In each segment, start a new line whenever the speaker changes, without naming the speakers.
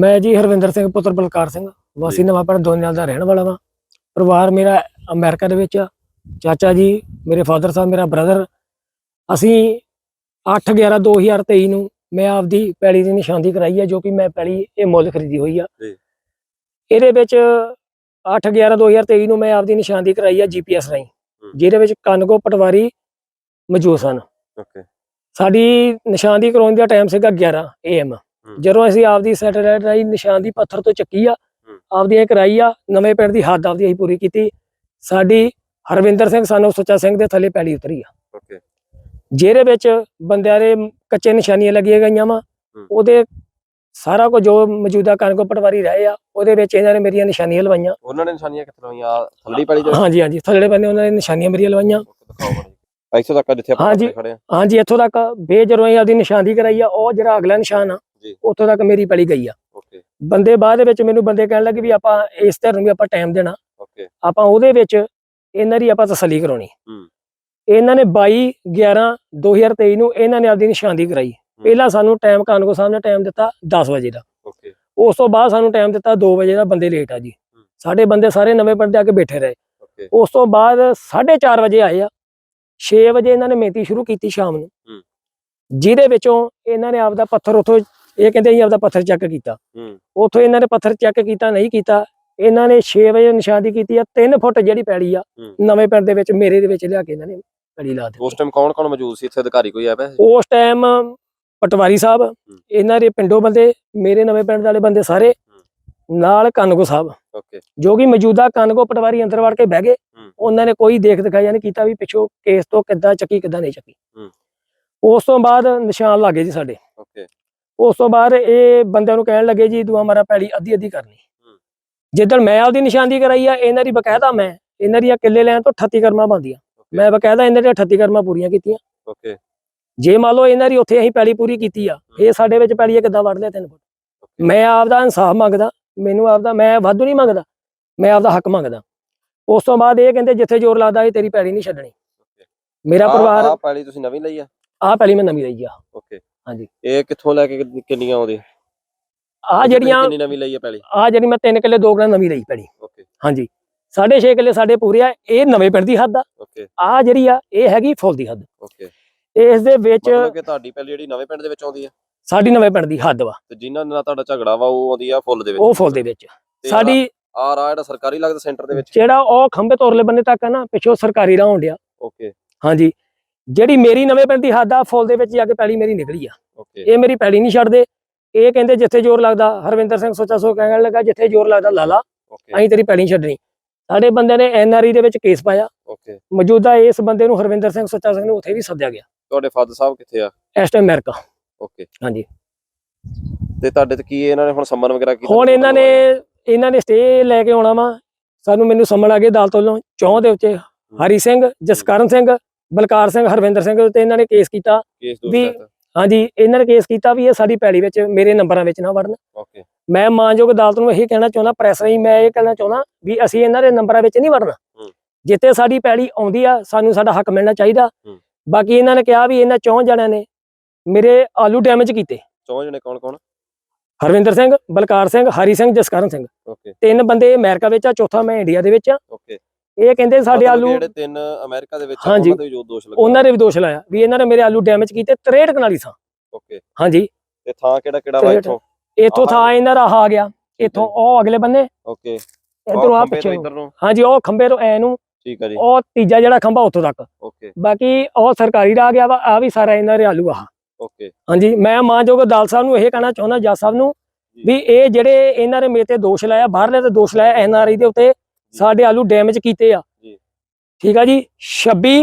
ਮੈਂ ਜੀ ਹਰਵਿੰਦਰ ਸਿੰਘ ਪੁੱਤਰ ਬਲਕਾਰ ਸਿੰਘ ਵਾਸੀ
ਜੀ।
ਨਵਾਂ ਪਿੰਡ ਦੋਨਿਆਲ ਦਾ ਰਹਿਣ ਵਾਲਾ ਵਾਂ ਪਰਿਵਾਰ ਮੇਰਾ ਅਮਰੀਕਾ ਦੇ ਵਿੱਚ ਆ। ਚਾਚਾ ਜੀ ਮੇਰੇ ਫਾਦਰ ਸਾਹਿਬ ਮੇਰਾ ਬ੍ਰਦਰ ਅਸੀਂ 8 11 2023 ਨੂੰ ਮੈਂ ਆਪਦੀ ਪੈਲੀ ਦੀ ਨਿਸ਼ਾਨਦੀ ਕਰਾਈ ਹੈ ਜੋ ਕਿ ਮੈਂ ਪੈਲੀ ਇਹ ਮੁੱਲ ਖਰੀਦੀ ਹੋਈ ਆ। ਇਹਦੇ ਵਿੱਚ 8 11 2023 ਨੂੰ ਮੈਂ ਆਪਦੀ ਨਿਸ਼ਾਨਦੀ ਕਰਾਈ ਆ ਜੀਪੀਐਸ
ਹੂੰ।
ਜਿਹਦੇ ਵਿੱਚ ਕਨਗੋ ਪਟਵਾਰੀ ਮੌਜੂਦ ਸਨ
ਓਕੇ
ਸਾਡੀ ਨਿਸ਼ਾਨਦੀ ਕਰਾਉਣ ਦਾ ਟਾਈਮ ਸੀਗਾ 11 ਏਐਮ ਜਦੋਂ ਅਸੀਂ ਆਪਦੀ ਸੈਟੇਲਾਈਟ ਰਾਹੀਂ ਨਿਸ਼ਾਨਦੀ ਪੱਥਰ ਤੋਂ ਚੱਕੀ ਆ ਆਪਦੀ ਇਹ ਕਰਾਈ ਆ ਨਵੇਂ ਪਿੰਡ ਦੀ ਹੱਦ ਆਪਦੀ ਅਸੀਂ ਪੂਰੀ ਕੀਤੀ। ਸਾਡੀ ਹਰਵਿੰਦਰ ਸਿੰਘ ਸਾਨੂੰ ਸੁੱਚਾ ਸਿੰਘ ਦੇ ਥੱਲੇ ਪੈਲੀ ਉਤਰੀ ਆ।
ਓਕੇ।
ਜਿਹਦੇ ਵਿੱਚ ਬੰਦਿਆਂ ਦੇ ਕੱਚੇ ਨਿਸ਼ਾਨੀਆਂ ਲੱਗੀਆਂ ਗਈਆਂ ਵਾ। ਉਹਦੇ ਸਾਰਾ ਕੁਝ ਜੋ ਮੌਜੂਦਾ ਕਣਕੋ ਪਟਵਾਰੀ ਰਹੇ ਆ ਉਹਦੇ ਵਿੱਚ ਇਹਨਾਂ ਨੇ ਮੇਰੀਆਂ ਨਿਸ਼ਾਨੀਆਂ ਲਵਾਈਆਂ।
ਉਹਨਾਂ ਨੇ ਨਿਸ਼ਾਨੀਆਂ ਕਿੱਥੇ ਲਵਾਈਆਂ? ਥੱਲੀ ਪੈਲੀ ਦੇ
ਹਾਂਜੀ ਹਾਂਜੀ। ਥੱਲੇ ਬੰਨੇ ਉਹਨਾਂ ਨੇ ਨਿਸ਼ਾਨੀਆਂ ਮੇਰੀਆਂ ਲਵਾਈਆਂ।
ਇੱਥੋਂ ਤੱਕ ਜਿੱਥੇ ਆਪਾਂ। ਖੜੇ ਆ।
ਹਾਂਜੀ ਇੱਥੋਂ ਤੱਕ। ਬੇ ਜਦੋਂ ਅਸੀਂ ਆਪਦੀ ਨਿਸ਼ਾਨਦੀ ਕਰਾਈ ਆ ਉਹ ਜਿਹੜਾ ਅਗਲਾ ਨਿਸ਼ਾਨ ਆ। ਉੱਥੋਂ ਤੱਕ ਮੇਰੀ ਪੈਲੀ ਗਈ ਆ।
ਓਕੇ
ਬੰਦੇ ਬਾਅਦ ਦੇ ਵਿੱਚ ਮੈਨੂੰ ਬੰਦੇ ਕਹਿਣ ਲੱਗੇ ਵੀ ਆਪਾਂ ਇਸ ਧਰ ਨੂੰ ਵੀ ਆਪਾਂ ਟਾਈਮ ਦੇਣਾ।
ਓਕੇ
ਆਪਾਂ ਉਹਦੇ ਵਿੱਚ ਇਹਨਾਂ ਦੀ ਆਪਾਂ ਤਸੱਲੀ ਕਰਾਉਣੀ।
ਹੂੰ।
ਇਹਨਾਂ ਨੇ 22 11 2023 ਨੂੰ ਇਹਨਾਂ ਨੇ ਆਪਦੀ ਨਿਸ਼ਾਨਦੀ ਕਰਾਈ। ਪਹਿਲਾਂ ਸਾਨੂੰ ਟਾਈਮ ਕਾਨਗੋ ਸਾਹਿਬ ਨੇ ਟਾਈਮ ਦਿੱਤਾ 10 ਵਜੇ ਦਾ।
ਓਕੇ
ਉਸ ਤੋਂ ਬਾਅਦ ਸਾਨੂੰ ਟਾਈਮ ਦਿੱਤਾ 2 ਵਜੇ ਦਾ ਬੰਦੇ ਲੇਟ ਆ ਜੀ। ਸਾਡੇ ਬੰਦੇ ਸਾਰੇ ਨਵੇਂ ਪਿੰਡ ਦੇ ਆ ਕੇ ਬੈਠੇ ਰਹੇ।
ਓਕੇ
ਉਸ ਤੋਂ ਬਾਅਦ 4:30 ਵਜੇ ਆਏ ਆ। 6 ਵਜੇ ਇਹਨਾਂ ਨੇ ਮੇਤੀ ਸ਼ੁਰੂ ਕੀਤੀ ਸ਼ਾਮ ਨੂੰ।
ਹੂੰ।
ਜਿਹਦੇ ਵਿੱਚੋਂ ਇਹਨਾਂ ਨੇ ਆਪਦਾ ਪੱਥਰ ਉਥੋਂ ਇਹ ਕਹਿੰਦੇ ਅਸੀਂ ਆਪਦਾ ਪੱਥਰ ਚੈੱਕ ਕੀਤਾ।
ਹੂੰ।
ਉਥੋਂ ਇਹਨਾਂ ਨੇ ਪੱਥਰ ਚੈੱਕ ਕੀਤਾ ਨਹੀਂ ਕੀਤਾ। ਇਹਨਾਂ ਨੇ 6 ਵਜੇ ਨਿਸ਼ਾਨਦੀ ਕੀਤੀ ਆ 3 ਫੁੱਟ ਜਿਹੜੀ ਪੈੜੀ ਆ। ਨਵੇਂ ਪਿੰਡ ਦੇ ਵਿੱਚ ਮੇਰੇ ਦੇ ਵਿੱਚ ਲਿਆ ਕੇ ਇਹਨਾਂ ਨੇ ਪੈੜੀ ਲਾ ਦਿੱਤੀ।
ਉਸ ਟਾਈਮ ਕੌਣ ਕੌਣ ਮੌਜੂਦ ਸੀ? ਇੱਥੇ ਅਧਿਕਾਰੀ ਕੋਈ ਆਇਆ?
ਉਸ ਟਾਈਮ ਪਟਵਾਰੀ ਸਾਹਿਬ ਇਹਨਾਂ ਦੇ ਪਿੰਡੋਂ ਬੰਦੇ ਮੇਰੇ ਨਵੇਂ ਪਿੰਡ ਵਾਲੇ ਬੰਦੇ ਸਾਰੇ ਨਾਲ ਕਨਗੋ ਸਾਹਿਬ।
ਓਕੇ।
ਜੋ ਕਿ ਮੌਜੂਦਾ ਕਨਗੋ ਪਟਵਾਰੀ ਅੰਦਰ ਵੜ ਕੇ ਬਹਿ ਗਏ। ਉਹਨਾਂ ਨੇ ਕੋਈ ਦੇਖ ਦਿਖਾਇਆ ਨਹੀਂ ਕੀਤਾ ਵੀ ਪਿੱਛੋਂ ਕੇਸ ਤੋਂ ਕਿੱਦਾਂ ਚੱਕੀ ਕਿੱਦਾਂ ਨਹੀਂ ਚੱਕੀ। ਉਸ ਤੋਂ ਬਾਅਦ ਨਿਸ਼ਾਨ ਲੱਗੇ ਜੀ ਸਾਡੇ।
ਓਕੇ।
ਉਸ ਤੋਂ ਬਾਅਦ ਇਹ ਬੰਦਿਆਂ ਨੂੰ ਕਹਿਣ ਲੱਗੇ ਜੀ ਦੁਆ ਮਾਰਾ ਪੈਲੀ ਅੱਧੀ ਅੱਧੀ ਕਰਨੀ ਜਿੱਦਣ ਮੈਂ ਆਪਦੀ ਨਿਸ਼ਾਨਦੀ ਕਰਾਈ ਆ ਇਹਨਾਂ ਦੀ ਬਕਾਇਦਾ ਮੈਂ ਇਹਨਾਂ ਦੀਆਂ ਕਿੱਲੇ ਲੈਣ ਤੋਂ 38 ਕਰਮਾਂ ਬੰਦੀਆਂ ਮੈਂ ਬਕਾਇਦਾ ਇਹਨਾਂ ਦੀਆਂ 38 ਕਰਮਾਂ ਪੂਰੀਆਂ ਕੀਤੀਆਂ।
ਓਕੇ।
ਜੇ ਮੰਨ ਲਓ ਇਹਨਾਂ ਦੀ ਉੱਥੇ ਅਸੀਂ ਪੈਲੀ ਪੂਰੀ ਕੀਤੀ ਆ ਇਹ ਸਾਡੇ ਵਿੱਚ ਪੈਲੀ ਕਿੱਦਾਂ ਵੜ ਲਿਆ ਤਿੰਨ ਫੁੱਟ ਮੈਂ ਆਪਦਾ ਇਨਸਾਫ ਮੰਗਦਾ ਮੈਨੂੰ ਆਪਦਾ ਮੈਂ ਵਾਧੂ ਨਹੀਂ ਮੰਗਦਾ ਮੈਂ ਆਪਦਾ ਹੱਕ ਮੰਗਦਾ। ਉਸ ਤੋਂ ਬਾਅਦ ਇਹ ਕਹਿੰਦੇ ਜਿੱਥੇ ਜ਼ੋਰ ਲੱਗਦਾ ਇਹ ਤੇਰੀ ਪੈਲੀ ਨਹੀਂ ਛੱਡਣੀ। ਮੇਰਾ ਪਰਿਵਾਰ
ਆ ਪੈਲੀ ਤੁਸੀਂ ਨਵੀਂ ਲਈ ਆ?
ਆਹ ਪੈਲੀ ਮੈਂ ਨਵੀਂ ਲਈ ਆ।
ਓਕੇ।
ਹਾਂਜੀ।
ਇਹ ਕਿੱਥੋਂ ਲੈ ਕੇ ਕਿੰਨ- ਕਿੰਨੀਆਂ ਆਉਂਦੀ
ਆਹ ਜਿਹੜੀਆਂ
ਕਿੰਨੀ ਨਵੀਂ ਲਈ ਆ ਪੈਲੀ?
ਆਹ ਜਿਹੜੀ ਮੈਂ ਤਿੰਨ ਕਿੱਲੇ ਦੋ ਕਿੱਲੇ ਨਵੀਂ ਲਈ
ਓਕੇ।
ਹਾਂਜੀ। 6.5 ਕਿੱਲੇ ਸਾਡੇ ਪੂਰੇ ਆ ਇਹ ਨਵੇਂ ਪਿੰਡ ਦੀ ਹੱਦ ਆ।
ਓਕੇ।
ਆਹ ਜਿਹੜੀ ਆ ਇਹ ਹੈਗੀ ਫੁੱਲ ਦੀ ਹੱਦ।
ਓਕੇ।
ਇਸ ਦੇ ਵਿੱਚ
ਮਤਲਬ ਕਿ ਤੁਹਾਡੀ ਪੈਲੀ ਜਿਹੜੀ ਨਵੇਂ ਪਿੰਡ ਦੇ ਵਿੱਚ ਆਉਂਦੀ ਆ?
ਸਾਡੀ ਨਵੇਂ ਪਿੰਡ ਦੀ ਹੱਦ ਵਾ।
ਤੇ ਜਿਨ੍ਹਾਂ ਨਾਲ ਤੁਹਾਡਾ ਝਗੜਾ ਵਾ ਉਹ ਆਉਂਦੀ ਆ ਫੁੱਲ ਦੇ ਵਿੱਚ?
ਉਹ ਫੁੱਲ ਦੇ ਵਿੱਚ। ਸਾਡੀ
ਆ ਰਾਹ ਜਿਹੜਾ ਸਰਕਾਰੀ ਲੱਗਦਾ ਸੈਂਟਰ ਦੇ ਵਿੱਚ?
ਜਿਹੜਾ ਉਹ ਖੰਭੇ ਤੋਰਲੇ ਬੰਨੇ ਤੱਕ ਆ ਨਾ ਪਿੱਛੋਂ ਸਰਕਾਰੀ ਰਾਹ ਹੁੰਦਿਆ
ਓਕੇ।
ਹਾਂਜੀ। ਜਿਹੜੀ ਮੇਰੀ ਨਵੇਂ ਪਿੰਡ ਦੀ ਹੱਦ ਆ ਫੁੱਲ ਦੇ ਵਿੱਚ ਜਾ ਕੇ ਪੈਲੀ ਮੇਰੀ ਨਿਕਲੀ ਆ। ਇਹ ਮੇਰੀ ਪੈਲੀ ਨਹੀਂ ਛੱਡਦੇ। ਇਹ ਕਹਿੰਦੇ ਜਿੱਥੇ ਜ਼ੋਰ ਲੱਗਦਾ ਹਰਵਿੰਦਰ ਸਿੰਘ ਸੋਚਾ ਸੋ ਕਹਿਣ ਲੱਗਾ ਜਿੱਥੇ ਜ਼ੋਰ ਲੱਗਦਾ ਲਾਲਾ ਅਸੀਂ ਤੇਰੀ ਪੈਲੀ ਛੱਡਣੀ। ਸਾਡੇ ਬੰਦੇ ਨੇ ਐਨਆਰਈ ਦੇ ਵਿੱਚ ਕੇਸ ਪਾਇਆ।
ਓਕੇ
ਮੌਜੂਦਾ ਇਸ ਬੰਦੇ ਨੂੰ ਹਰਵਿੰਦਰ ਸਿੰਘ ਸੋਚਾ ਸਿੰਘ ਨੂੰ ਉੱਥੇ ਵੀ ਸੱਦਿਆ ਗਿਆ।
ਤੁਹਾਡੇ ਫਾਦਰ ਸਾਹਿਬ ਕਿੱਥੇ ਆ?
ਇਸ ਟਾਈਮ ਅਮਰੀਕਾ।
ਓਕੇ
ਹਾਂਜੀ।
ਤੇ ਤੁਹਾਡੇ ਤੇ ਕੀ ਇਹਨਾਂ ਨੇ ਹੁਣ ਸੰਮਨ ਵਗੈਰਾ ਕੀਤਾ?
ਹੁਣ ਇਹਨਾਂ ਨੇ ਇਹਨਾਂ ਨੇ ਸਟੇ ਲੈ ਕੇ ਆਉਣਾ ਵਾ। ਸਾਨੂੰ ਮੈਨੂੰ ਸੰਮਣ ਆ ਗਏ ਅਦਾਲਤ ਵੱਲੋਂ ਚੌਂ ਦੇ ਉੱਤੇ। ਹਰੀ ਸਿੰਘ ਜਸਕਰਨ ਸਿੰਘ ਬਲਕਾਰ ਸਿੰਘ ਹਰਵਿੰਦਰ ਸਿੰਘ ਤੇ ਇਹਨਾਂ ਨੇ ਕੇਸ ਕੀਤਾ
ਕੇਸ
ਵੀ-
ਦੋਸਤ
ਹਾਂਜੀ ਇਹਨਾਂ ਨੇ ਕੇਸ ਕੀਤਾ ਵੀ ਇਹ ਸਾਡੀ ਪੈਲੀ ਵਿੱਚ ਮੇਰੇ ਨੰਬਰਾਂ ਵਿੱਚ ਨਾ ਵੜਨ।
ਓਕੇ
ਮੈਂ ਮਾਨਯੋਗ ਅਦਾਲਤ ਨੂੰ ਇਹੀ ਕਹਿਣਾ ਚਾਹੁੰਦਾ ਪ੍ਰੈਸ ਰਾਹੀਂ ਮੈਂ ਇਹ ਕਹਿਣਾ ਚਾਹੁੰਦਾ ਵੀ ਅਸੀਂ ਇਹਨਾਂ ਦੇ ਨੰਬਰਾਂ ਵਿੱਚ ਨਹੀਂ ਵੜਨਾ।
ਹੂੰ।
ਜਿੱਥੇ ਸਾਡੀ ਪੈਲੀ ਆਉਂਦੀ ਆ ਸਾਨੂੰ ਸਾਡਾ ਹੱਕ ਮਿਲਣਾ ਚਾਹੀਦਾ।
ਹੂੰ।
ਬਾਕੀ ਇਹਨਾਂ ਨੇ ਕਿਹਾ ਵੀ ਇਹਨਾਂ ਚੌਂ ਜਣਿਆਂ ਨੇ ਮੇਰੇ ਆਲੂ ਡੈਮੇਜ ਕੀਤੇ।
ਚੌਂ ਜਣੇ ਕੌਣ ਕੌਣ?
ਹਰਵਿੰਦਰ ਸਿੰਘ ਬਲਕਾਰ ਸਿੰਘ ਹਰੀ ਸਿੰਘ ਜਸਕਰਨ ਸਿੰਘ।
ਓਕੇ
ਤਿੰਨ ਬੰਦੇ ਅਮਰੀਕਾ ਵਿੱਚ ਆ ਚੌਥਾ ਮੈਂ ਇੰਡੀਆ ਦੇ ਵਿੱਚ ਆ। ਇਹ ਕਹਿੰਦੇ ਸਾਡੇ ਆਲੂ
ਜਿਹੜੇ ਤਿੰਨ ਅਮਰੀਕਾ ਦੇ ਵਿੱਚ। ਉਹਨਾਂ ਦੇ ਵੀ ਜੋ ਦੋਸ਼ ਲੱਗਾ
ਉਹਨਾਂ ਦੇ ਵੀ ਦੋਸ਼ ਲਾਇਆ ਵੀ ਇਹਨਾਂ ਨੇ ਮੇਰੇ ਆਲੂ ਡੈਮੇਜ ਕੀਤੇ 63 ਕਨਾਲੀ ਥਾਂ।
ਓਕੇ।
ਹਾਂਜੀ।
ਤੇ ਥਾਂ ਕਿਹੜਾ ਕਿਹੜਾ ਵਾ
ਤੇ
ਇੱਥੋਂ?
ਇੱਥੋਂ ਥਾਂ ਇਹਨਾਂ ਦਾ ਆ ਗਿਆ। ਇੱਥੋਂ ਉਹ ਅਗਲੇ ਬੰਨੇ।
ਓਕੇ।
ਇਧਰੋਂ ਆ ਪਿੱਛੇ ਨੂੰ।
ਨੂੰ
ਹਾਂਜੀ ਉਹ ਖੰਬੇ ਤੋਂ ਐ ਨੂੰ।
ਠੀਕ ਆ ਜੀ।
ਉਹ ਤੀਜਾ ਜਿਹੜਾ ਖੰਭਾ ਉੱਥੋਂ ਤੱਕ।
ਓਕੇ।
ਬਾਕੀ ਉਹ ਸਰਕਾਰੀ ਦਾ ਆ ਗਿਆ ਵਾ ਆ ਵੀ ਸਾਰਾ ਇਹਨਾਂ ਦੇ ਆਲੂ ਆ।
ਓਕੇ।
ਹਾਂਜੀ ਮੈਂ ਮਾਨਯੋਗ ਅਦਾਲਤ ਸਾਹਿਬ ਨੂੰ ਇਹ ਕਹਿਣਾ ਚਾਹੁੰਦਾ ਜੱਜ ਸਾਹਿਬ ਨੂੰ। ਵੀ ਇਹ ਜਿਹੜੇ ਇਹਨਾਂ ਨੇ ਮੇਰੇ ਤੇ ਦੋਸ਼ ਲਾਇਆ ਬਾਹਰਲੇ ਤੇ ਦੋਸ਼ ਲਾਇਆ ਐਨਆਰਆਈ ਦੇ ਉੱਤੇ ਸਾਡੇ ਆਲੂ ਡੈਮੇਜ ਕੀਤੇ ਆ। ਠੀਕ ਆ ਜੀ? 26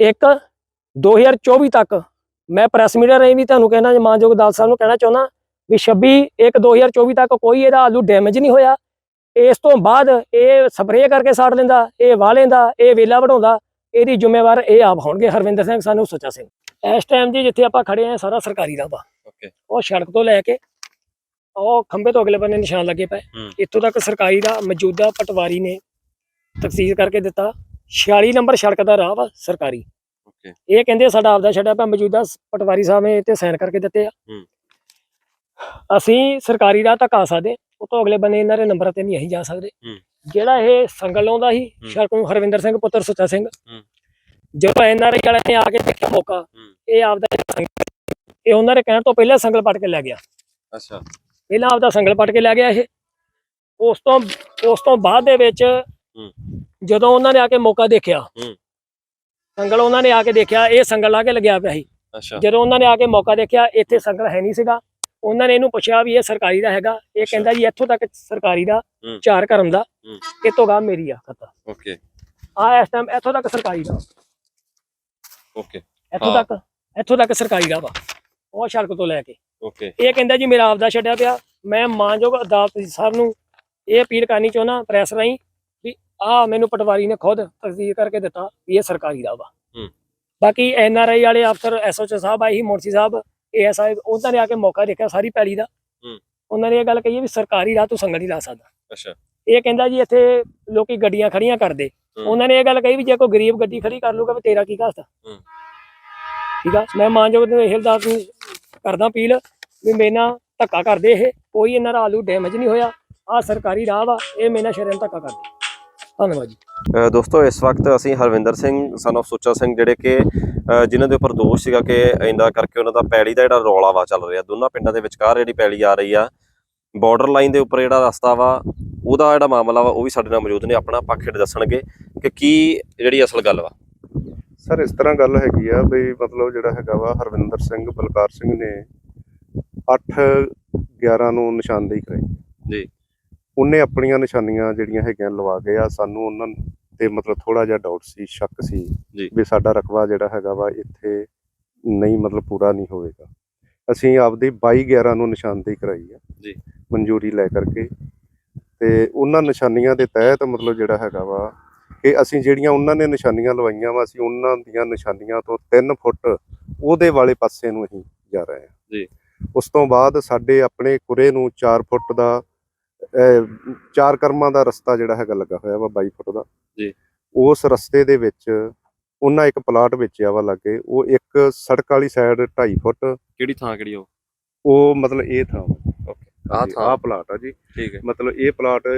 1 2024 ਤੱਕ। ਮੈਂ ਪ੍ਰੈਸ ਮੀਡੀਆ ਰਾਹੀਂ ਵੀ ਤੁਹਾਨੂੰ ਕਹਿਣਾ ਮਾਨਯੋਗ ਅਦਾਲਤ ਸਾਹਿਬ ਨੂੰ ਕਹਿਣਾ ਚਾਹੁੰਦਾ ਵੀ 26 1 2024 ਤੱਕ ਕੋਈ ਇਹਦਾ ਆਲੂ ਡੈਮੇਜ ਨਹੀਂ ਹੋਇਆ। ਇਸ ਤੋਂ ਬਾਅਦ ਇਹ ਸਪਰੇਅ ਕਰਕੇ ਸਾੜ ਲੈਂਦਾ ਇਹ ਵਾਹ ਲੈਂਦਾ ਇਹ ਵੇਲਾ ਵਢਾਉਂਦਾ ਇਹਦੀ ਜ਼ਿੰਮੇਵਾਰ ਇਹ ਆਪ ਹੋਣਗੇ। ਹਰਵਿੰਦਰ ਸਿੰਘ ਸਾਨੂੰ ਸੁੱਚਾ ਸਿੰਘ। ਇਸ ਟਾਈਮ ਜੀ ਜਿੱਥੇ ਆਪਾਂ ਖੜੇ ਆ ਸਾਰਾ ਸਰਕਾਰੀ ਰਾਹ ਵਾ। ਉਹ ਸੜਕ ਤੋਂ ਲੈ ਕੇ ਉਹ ਖੰਭੇ ਤੋਂ ਅਗਲੇ ਬੰਨੇ ਨਿਸ਼ਾਨ ਲੱਗੇ ਪਏ। ਇੱਥੋਂ ਤੱਕ ਸਰਕਾਰੀ ਦਾ ਮੌਜੂਦਾ ਪਟਵਾਰੀ ਨੇ ਤਕਸੀਰ ਕਰਕੇ ਦਿੱਤਾ 46 ਨੰਬਰ ਸੜਕ ਦਾ ਰਾਹ ਵਾ ਸਰਕਾਰੀ
ਓਕੇ
ਇਹ ਕਹਿੰਦੇ ਸਾਡਾ ਆਪਦਾ ਛੱਡਿਆ ਪਿਆ ਮੌਜੂਦਾ ਪਟਵਾਰੀ ਸਾਹਿਬ ਨੇ ਤੇ ਸਾਈਨ ਕਰਕੇ ਦਿੱਤੇ ਆ। ਅਸੀਂ ਸਰਕਾਰੀ ਰਾਹ ਤੱਕ ਆ ਸਕਦੇ ਉਹ ਤੋਂ ਅਗਲੇ ਬੰਨੇ ਇਹਨਾਂ ਦੇ ਨੰਬਰ ਤੇ ਨਹੀਂ ਅਸੀਂ ਜਾ ਸਕਦੇ। ਜਿਹੜਾ ਇਹ ਸੰਗਲ ਲਾਉਂਦਾ ਸੀ
ਹੂੰ।
ਸ਼ਰਕ ਨੂੰ ਹਰਵਿੰਦਰ ਸਿੰਘ ਪੁੱਤਰ ਸੁੱਚਾ ਸਿੰਘ। ਜਦੋਂ ਐਨਆਰਆਈ ਵਾਲਿਆਂ ਨੇ ਆ ਕੇ ਦੇਖਿਆ ਮੌਕਾ। ਇਹ ਆਪਦਾ ਇਹ ਉਹਨਾਂ ਦੇ ਕਹਿਣ ਤੋਂ ਪਹਿਲਾਂ ਸੰਗਲ ਪੱਟ ਕੇ ਲੈ ਗਿਆ
ਅੱਛਾ
ਪਹਿਲਾਂ ਆਪਦਾ ਸੰਗਲ ਪੱਟ ਕੇ ਲੈ ਗਿਆ ਇਹ। ਉਸ ਤੋਂ ਉਸ ਤੋਂ ਬਾਅਦ ਦੇ ਵਿੱਚ ਜਦੋਂ ਉਹਨਾਂ ਨੇ ਆ ਕੇ ਮੌਕਾ ਦੇਖਿਆ। ਸੰਗਲ ਉਹਨਾਂ ਨੇ ਆ ਕੇ ਦੇਖਿਆ ਇਹ ਸੰਗਲ ਲਾ ਕੇ ਲੱਗਿਆ ਪਿਆ ਸੀ। ਜਦੋਂ ਉਹਨਾਂ ਨੇ ਆ ਕੇ ਮੌਕਾ ਦੇਖਿਆ ਇੱਥੇ ਸੰਗਲ ਹੈ ਨਹੀਂ ਸੀਗਾ। ਉਹਨਾਂ ਨੇ ਇਹਨੂੰ ਪੁੱਛਿਆ ਵੀ ਇਹ ਸਰਕਾਰੀ ਦਾ ਹੈਗਾ। ਇਹ। ਕਹਿੰਦਾ ਜੀ ਇੱਥੋਂ ਤੱਕ ਸਰਕਾਰੀ ਦਾ। ਚਾਰ ਕਰਮ ਦਾ। ਇਹ ਤੋਂ ਗਾ ਮੇਰੀ ਆ ਖਤਾ।
ਓਕੇ।
ਆ ਇਸ ਟਾਈਮ ਇੱਥੋਂ ਤੱਕ ਸਰਕਾਰੀ ਦਾ।
ਓਕੇ।
ਇੱਥੋਂ। ਤੱਕ ਇੱਥੋਂ ਤੱਕ ਸਰਕਾਰੀ ਦਾ ਵਾ। ਉਹ ਸੜਕ ਤੋਂ ਲੈ ਕੇ।
ਓਕੇ
ਇਹ ਕਹਿੰਦਾ ਜੀ ਮੇਰਾ ਆਪਦਾ ਛੱਡਿਆ ਪਿਆ ਮੈਂ ਮਾਨਯੋਗ ਅਦਾਲਤ ਸਾਹਿਬ ਨੂੰ ਇਹ ਅਪੀਲ ਕਰਨੀ ਚਾਹੁੰਦਾ ਪ੍ਰੈਸ ਰਾਹੀਂ ਵੀ ਆ ਮੈਨੂੰ ਪਟਵਾਰੀ ਨੇ ਖੁਦ ਤਸਦੀਕ ਕਰਕੇ ਦਿੱਤਾ ਵੀ ਇਹ ਸਰਕਾਰੀ ਦਾ ਵਾ
ਹੂੰ।
ਬਾਕੀ ਐਨ ਆਰ ਆਈ ਵਾਲੇ ਅਫਸਰ ਐਸਓਚ ਸਾਹਿਬ ਆਏ ਸੀ ਮੁਨਸੀ ਸਾਹਿਬ ਏਐਸਆਈ ਉਹਨਾਂ ਨੇ ਆ ਕੇ ਮੌਕਾ ਦੇਖਿਆ ਸਾਰੀ ਪੈਲੀ ਦਾ
ਹੂੰ।
ਉਹਨਾਂ ਨੇ ਇਹ ਗੱਲ ਕਹੀ ਹੈ ਵੀ ਸਰਕਾਰੀ ਰਾਹ ਤੂੰ ਸੰਗਲ ਨਹੀਂ ਲਾ ਸਕਦਾ
ਅੱਛਾ
ਇਹ ਕਹਿੰਦਾ ਜੀ ਇੱਥੇ ਲੋਕੀ ਗੱਡੀਆਂ ਖੜੀਆਂ ਕਰਦੇ
ਹੂੰ।
ਉਹਨਾਂ ਨੇ ਇਹ ਗੱਲ ਕਹੀ ਵੀ ਜੇ ਕੋਈ ਗਰੀਬ ਗੱਡੀ ਖੜੀ ਕਰ ਲੂਗਾ ਵੀ ਤੇਰਾ ਕੀ ਘਾਸਤਾ
ਹੂੰ।
ਠੀਕ ਆ ਮੈਂ ਮਾਨਯੋਗ ਇਹ ਅਰਦਾਸ ਨੂੰ ਕਰਦਾ ਅਪੀਲ ਵੀ ਮੇਰੇ ਧੱਕਾ ਕਰਦੇ ਇਹ, ਕੋਈ ਇਹਨਾਂ ਦਾ ਆਲੂ ਡੈਮੇਜ ਨਹੀਂ ਹੋਇਆ। ਆ ਸਰਕਾਰੀ ਰਾਹ ਵਾ, ਇਹ ਮੇਰੇ ਨਾਲ ਧੱਕਾ ਕਰਦੇ। ਧੰਨਵਾਦ ਜੀ।
ਦੋਸਤੋ, ਇਸ ਵਕਤ ਅਸੀਂ ਹਰਵਿੰਦਰ ਸਿੰਘ ਸਨ of ਸੁੱਚਾ ਸਿੰਘ, ਜਿਹੜੇ ਕਿ ਜਿਨ੍ਹਾਂ ਦੇ ਉੱਪਰ ਦੋਸ਼ ਸੀਗਾ ਕਿ ਇੰਦਾ ਕਰਕੇ ਉਹਨਾਂ ਦਾ ਪੈਲੀ ਦਾ ਜਿਹੜਾ ਰੌਲਾ ਵਾ ਚੱਲ ਰਿਹਾ, ਦੋਨਾਂ ਪਿੰਡਾਂ ਦੇ ਵਿਚਕਾਰ ਜਿਹੜੀ ਪੈਲੀ ਆ ਰਹੀ ਆ ਬਾਰਡਰ ਲਾਈਨ ਦੇ ਉੱਪਰ ਜਿਹੜਾ ਰਸਤਾ ਵਾ, ਉਹਦਾ ਜਿਹੜਾ ਮਾਮਲਾ ਵਾ, ਉਹ ਵੀ ਸਾਡੇ ਨਾਲ ਮੌਜੂਦ ਨੇ, ਆਪਣਾ ਪੱਖ ਦੱਸਣਗੇ ਕਿ ਕੀ ਜਿਹੜੀ ਅਸਲ ਗੱਲ ਵਾ।
ਸਰ ਇਸ ਤਰ੍ਹਾਂ ਗੱਲ ਹੈਗੀ ਆ ਵੀ ਮਤਲਬ ਜਿਹੜਾ ਹੈਗਾ ਵਾ ਹਰਵਿੰਦਰ ਸਿੰਘ ਬਲਕਾਰ ਸਿੰਘ ਨੇ 8 11 ਨੂੰ ਨਿਸ਼ਾਨਦੇਹੀ ਕਰਾਈ
ਜੀ।
ਉਹਨੇ ਆਪਣੀਆਂ ਨਿਸ਼ਾਨੀਆਂ ਜਿਹੜੀਆਂ ਹੈਗੀਆਂ ਲਵਾ ਗਏ ਆ ਸਾਨੂੰ ਉਹਨਾਂ ਤੇ ਮਤਲਬ ਥੋੜਾ ਜਿਹਾ ਡਾਊਟ ਸੀ ਸ਼ੱਕ ਸੀ। ਵੀ ਸਾਡਾ ਰਕਬਾ ਜਿਹੜਾ ਹੈਗਾ ਵਾ ਇੱਥੇ ਨਹੀਂ ਮਤਲਬ ਪੂਰਾ ਨਹੀਂ ਹੋਵੇਗਾ ਅਸੀਂ ਆਪਦੀ 22 11 ਨੂੰ ਨਿਸ਼ਾਨਦੇਹੀ ਕਰਾਈ ਆ
ਜੀ।
ਮਨਜ਼ੂਰੀ ਲੈ ਕਰਕੇ ਤੇ ਉਹਨਾਂ ਨਿਸ਼ਾਨੀਆਂ ਦੇ ਤਹਿਤ ਮਤਲਬ ਜਿਹੜਾ ਹੈਗਾ ਵਾ ਕਿ ਅਸੀਂ ਜਿਹੜੀਆਂ ਉਹਨਾਂ ਨੇ ਨਿਸ਼ਾਨੀਆਂ ਲਵਾਈਆਂ ਵਾ ਅਸੀਂ ਉਹਨਾਂ ਦੀਆਂ ਨਿਸ਼ਾਨੀਆਂ ਤੋਂ 3 ਫੁੱਟ ਉਹਦੇ ਵਾਲੇ ਪਾਸੇ ਨੂੰ ਅਸੀਂ ਜਾ ਰਹੇ ਹਾਂ।
ਜੀ।
ਉਸ ਤੋਂ ਬਾਅਦ ਸਾਡੇ ਆਪਣੇ ਕੁਰੇ ਨੂੰ 4 ਫੁੱਟ ਦਾ ਚਾਰ ਕਰਮਾਂ ਦਾ ਰਸਤਾ ਜਿਹੜਾ ਹੈਗਾ ਲੱਗਾ ਹੋਇਆ ਵਾ 22 ਫੁੱਟ ਦਾ।
ਜੀ।
ਉਸ ਰਸਤੇ ਦੇ ਵਿੱਚ ਉਹਨਾਂ ਇੱਕ ਪਲਾਟ ਵੇਚਿਆ ਵਾ ਲੱਗੇ ਉਹ ਇੱਕ ਸੜਕ ਵਾਲੀ ਸਾਈਡ 2.5 ਫੁੱਟ।
ਕਿਹੜੀ ਥਾਂ ਕਿਹੜੀ ਉਹ?
ਉਹ ਮਤਲਬ ਇਹ ਥਾਂ ਵਾ।
ਓਕੇ ਆਹ
ਹਾਂਜੀ,
ਥਾਂ।
ਪਲਾਟ ਆ ਜੀ।
ਠੀਕ ਹੈ।
ਮਤਲਬ ਇਹ ਪਲਾਟ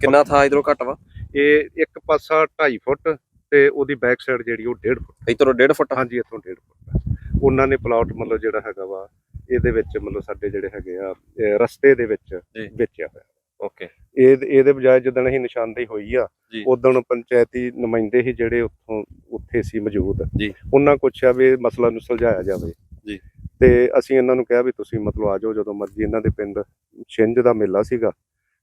ਕਿੰਨਾ ਥਾਂ ਇਧਰੋਂ ਘੱਟ ਵਾ?
ਇਹ ਪਾਸਾ 2.5 ਫੁੱਟ ਤੇ ਉਹਦੀ ਬੈਕ ਸਾਈਡ ਜਿਹੜੀ ਉਹ 1.5 ਫੁੱਟ
ਇਧਰੋਂ 1.5 ਫੁੱਟ
ਹਾਂਜੀ ਇੱਥੋਂ 1.5 ਫੁੱਟ। ਉਹਨਾਂ ਨੇ ਪਲਾਟ ਮਤਲਬ ਜਿਹੜਾ ਹੈਗਾ ਵਾ ਇਹਦੇ ਵਿੱਚ ਮਤਲਬ ਸਾਡੇ ਜਿਹੜੇ ਹੈਗੇ ਆ ਰਸਤੇ ਦੇ ਵਿੱਚ। ਵੇਚਿਆ ਹੋਇਆ
ਓਕੇ
ਇਹ ਇਹਦੇ ਬਜਾਏ ਜਦੋਂ ਅਸੀਂ ਨਿਸ਼ਾਨਦੇਹੀ ਹੋਈ ਆ। ਉਦੋਂ ਪੰਚਾਇਤੀ ਨੁਮਾਇੰਦੇ ਹੀ ਜਿਹੜੇ ਉੱਥੋਂ ਉੱਥੇ ਸੀ ਮੌਜੂਦ
ਜੀ।
ਉਹਨਾਂ ਪੁੱਛਿਆ ਵੀ ਮਸਲਾ ਨੂੰ ਸੁਲਝਾਇਆ ਜਾਵੇ
ਜੀ।
ਤੇ ਅਸੀਂ ਇਹਨਾਂ ਨੂੰ ਕਿਹਾ ਵੀ ਤੁਸੀਂ ਮਤਲਬ ਆ ਜਾਓ ਜਦੋਂ ਮਰਜ਼ੀ ਇਹਨਾਂ ਦੇ ਪਿੰਡ ਛਿੰਝ ਦਾ ਮੇਲਾ ਸੀਗਾ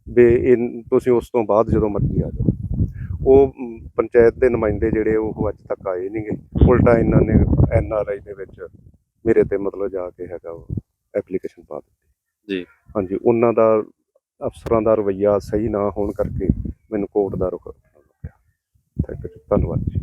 ਵੀ ਤੁਸੀਂ ਉਸ ਤੋਂ ਬਾਅਦ ਜਦੋਂ ਮਰਜ਼ੀ ਆ ਜਾਓ ਉਹ ਪੰਚਾਇਤ ਦੇ ਨੁਮਾਇੰਦੇ ਜਿਹੜੇ ਉਹ ਅੱਜ ਤੱਕ ਆਏ ਨਹੀਂਗੇ ਉਲਟਾ ਇਹਨਾਂ ਨੇ ਐਨ ਆਰ ਆਈ ਦੇ ਵਿੱਚ ਮੇਰੇ ਤੇ ਮਤਲਬ ਜਾ ਕੇ ਹੈਗਾ ਉਹ ਐਪਲੀਕੇਸ਼ਨ ਪਾ ਦਿੱਤੀ।
ਜੀ।
ਹਾਂਜੀ ਉਹਨਾਂ ਦਾ ਅਫਸਰਾਂ ਦਾ ਰਵੱਈਆ ਸਹੀ ਨਾ ਹੋਣ ਕਰਕੇ ਮੈਨੂੰ ਕੋਰਟ ਦਾ ਰੁਖ ਕਰਨਾ ਪਿਆ ਥੈਂਕ ਯੂ ਧੰਨਵਾਦ ਜੀ।